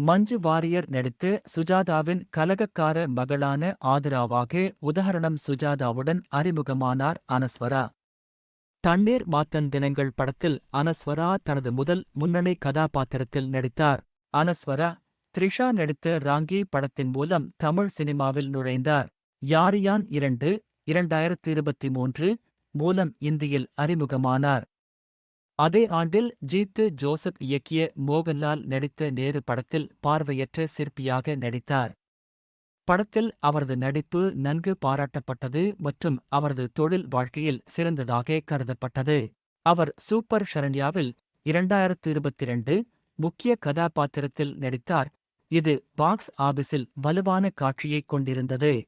மஞ்சு வாரியர் நடித்து சுஜாதாவின் கலகக்கார மகளான ஆதராவாக உதாரணம் சுஜாதாவுடன் அறிமுகமானார் அனஸ்வரா. தண்ணீர் மாத்தன் தினங்கள் படத்தில் அனஸ்வரா தனது முதல் முன்னணி கதாபாத்திரத்தில் நடித்தார். அனஸ்வரா த்ரிஷா நடித்த ராங்கி படத்தின் மூலம் தமிழ் சினிமாவில் நுழைந்தார். யாரியான் இரண்டு இரண்டாயிரத்தி இருபத்தி மூன்று மூலம் இந்தியில் அறிமுகமானார். அதே ஆண்டில் ஜீத்து ஜோசப் இயக்கிய மோகன்லால் நடித்த நேரு படத்தில் பார்வையற்ற சிற்பியாக நடித்தார். படத்தில் அவரது நடிப்பு நன்கு பாராட்டப்பட்டது மற்றும் அவரது தொழில் வாழ்க்கையில் சிறந்ததாக கருதப்பட்டது. அவர் சூப்பர் ஷரண்யாவில் இரண்டாயிரத்து இருபத்தி இரண்டு முக்கிய கதாபாத்திரத்தில் நடித்தார். இது பாக்ஸ் ஆபீஸில் வலுவான காட்சியைக் கொண்டிருந்தது.